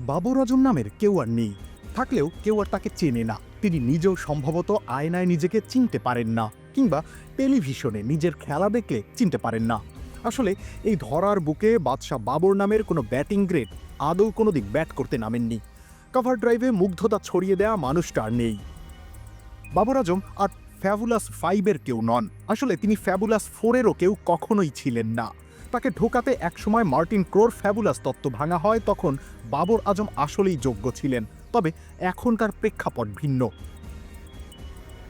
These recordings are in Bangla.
বাবর আজম নামের কেউ আর নেই। থাকলেও কেউ আর তাকে চেনে না। তিনি নিজেও সম্ভবত আয়নায় নিজেকে চিনতে পারেন না, কিংবা টেলিভিশনে নিজের খেলা দেখলে চিনতে পারেন না। আসলে এই ধরার বুকে বাদশাহ বাবর নামের কোনো ব্যাটিং গ্রেড আদৌ কোনো দিক ব্যাট করতে নামেননি। কভার ড্রাইভে মুগ্ধতা ছড়িয়ে দেওয়া মানুষটা আর নেই। বাবর আজম আর ফ্যাবুলাস ফাইভের কেউ নন। আসলে তিনি ফ্যাবুলাস ফোরেরও কেউ কখনোই ছিলেন না। তাকে ঢোকাতে একসময় মার্টিন ক্রোর ফ্যাবুলাস তত্ত্ব ভাঙা হয়, তখন বাবর আজম আসলেই যোগ্য ছিলেন। তবে এখনকার প্রেক্ষাপট ভিন্ন।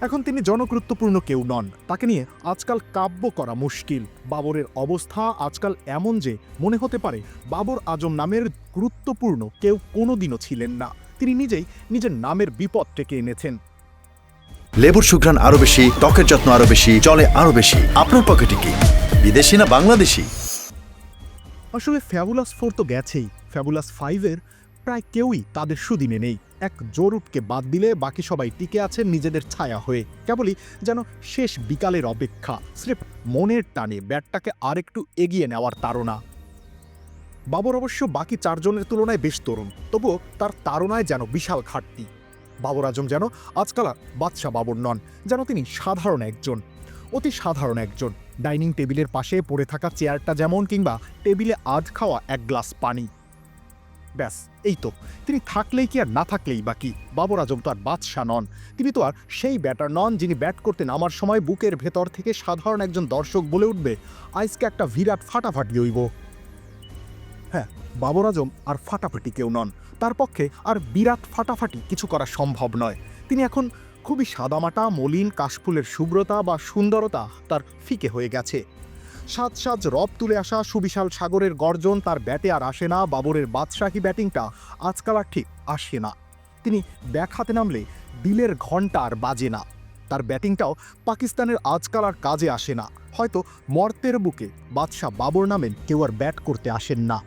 এখন তিনি জনগুরুত্বপূর্ণ কেউ নন। তাকে নিয়ে আজকাল কাব্য করা মুশকিল। বাবরের অবস্থা আজকাল এমন যে, মনে হতে পারে বাবর আজম নামের গুরুত্বপূর্ণ কেউ কোনোদিনও ছিলেন না। তিনি নিজেই নিজের নামের বিপদ ডেকে এনেছেন। লেবুর সুঘ্রাণ আরও বেশি, ত্বকের যত্ন আরও বেশি চলে আরও বেশি। আপনার পকেটে কি বিদেশি না বাংলাদেশি? আসলে ফ্যাবুলাস ফোর তো গেছেই। ফ্যাবুলাস ফাইভের প্রায় কেউই তাদের সুদিনে নেই। এক জরুটকে বাদ দিলে বাকি সবাই টিকে আছেন নিজেদের ছায়া হয়ে। কেবলই যেন শেষ বিকালের অপেক্ষা, স্রেফ মনের টানে ব্যাটটাকে আরেকটু এগিয়ে নেওয়ার তাড়না। বাবর অবশ্য বাকি চারজনের তুলনায় বেশ তরুণ, তবুও তার তাড়নায় যেন বিশাল ঘাটতি। বাবর আজম যেন আজকাল বাদশাহ বাবর নন, যেন তিনি সাধারণ একজন। অতি সাধারণ একজন। ডাইনিং টেবিলের পাশে পড়ে থাকা চেয়ারটা যেমন কিংবা টেবিলে আধ খাওয়া এক গ্লাস পানি। ব্যাস, এই তো। তিনি থাকলেই কি আর না থাকলেই বাকি বাবর আজম তো আর বাদশাহ নন। তিনি তো আর সেই ব্যাটার নন যিনি ব্যাট করতে নামার সময় বুকের ভেতর থেকে সাধারণ একজন দর্শক বলে উঠবে, আইসকে একটা বিরাট ফাটাফাটি হইব। হ্যাঁ বাবর আজম আর ফাটাফাটি কেউ নন। তার পক্ষে আর বিরাট ফাটাফাটি কিছু করা সম্ভব নয়। তিনি এখন খুবই সাদামাটা, মলিন কাশফুলের শুভ্রতা বা সুন্দরতা তার ফিকে হয়ে গেছে। সাজ সাজ রব তুলে আসা সুবিশাল সাগরের গর্জন তার ব্যাটে আর আসে না, বাবরের বাদশাহী ব্যাটিংটা আজকাল আর ঠিক আসে না। তিনি ব্যাক হাতে নামলে দিলের ঘণ্টা আর বাজে না। তার ব্যাটিংটাও পাকিস্তানের আজকাল আর কাজে আসে না। হয়তো মর্তের বুকে বাদশাহ বাবর নামেন, কেউ আর ব্যাট করতে আসেন না।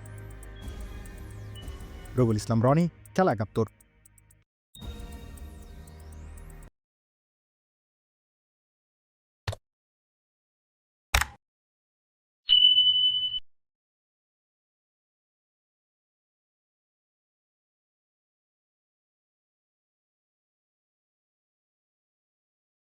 রবুল ইসলাম, রনি, খেলা একাত্তর।